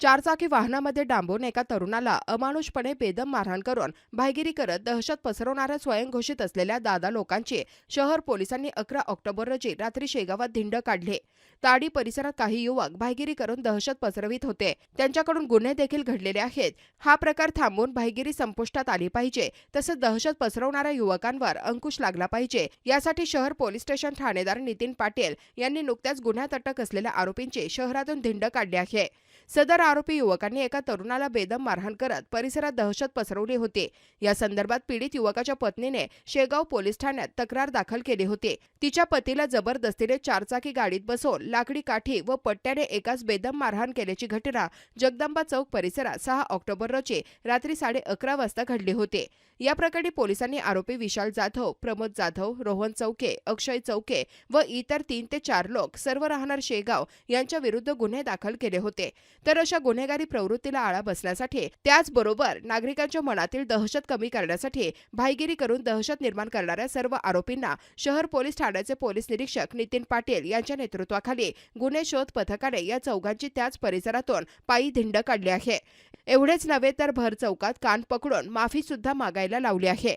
चारचाकी वाहनामध्ये डांबून एका तरुणाला अमानुषपणे बेदम मारहाण करून भायगिरी करत दहशत पसरवणाऱ्या स्वयंघोषित असलेल्या दादा लोकांची शहर पोलिसांनी अकरा ऑक्टोबर रोजी रात्री शेगावात धिंड काढले. ताडी परिसरात काही युवक भायगिरी करून दहशत पसरवित होते. त्यांच्याकडून गुन्हे देखील घडलेले आहेत. हा प्रकार थांबवून भायगिरी संपुष्टात आली पाहिजे तसंच दहशत पसरवणाऱ्या युवकांवर अंकुश लागला पाहिजे. यासाठी शहर पोलीस स्टेशन ठाणेदार नितीन पाटील यांनी नुकत्याच गुन्ह्यात अटक असलेल्या आरोपींची शहरातून धिंड काढली आहे. सदर आरोपी युवकांनी एका तरुणाला बेदम मारहाण करत परिसरात दहशत पसरवली होती. या संदर्भात पीडित युवकाच्या पत्नीने शेगाव पोलीस ठाण्यात तक्रार दाखल केली होती. तिच्या पतीला जबरदस्तीने चारचाकी गाडीत बसवून लाकडी काठी व पट्ट्याने एकाच बेदम मारहाण केल्याची घटना जगदंबा चौक परिसरात सहा ऑक्टोबर रोजी रात्री साडे अकरा वाजता घडली होती. या प्रकरणी पोलिसांनी आरोपी विशाल जाधव प्रमोद जाधव रोहन चौके अक्षय चौके व इतर तीन ते चार लोक सर्व राहणार शेगाव यांच्या विरुद्ध गुन्हे दाखल केले होते. तर अशा गुन्हेगारी प्रवृत्तीला आळा बसण्यासाठी त्याचबरोबर नागरिकांच्या मनातील दहशत कमी करण्यासाठी भाईगिरी करून दहशत निर्माण करणाऱ्या सर्व आरोपींना शहर पोलीस ठाण्याचे पोलीस निरीक्षक नितीन पाटील यांच्या नेतृत्वाखाली गुन्हे शोध पथकाने या चौघांची त्याच परिसरातून पायी धिंड काढली आहे. एवढेच नव्हे तर भर चौकात कान पकडून माफी सुद्धा मागायला लावली आहे.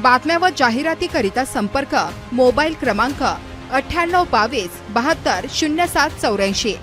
बातम्या व जाहिरातीकरिता संपर्क मोबाईल क्रमांक अठ्ठ्याण्णव बावीस बहात्तर शून्य सात चौऱ्याऐंशी.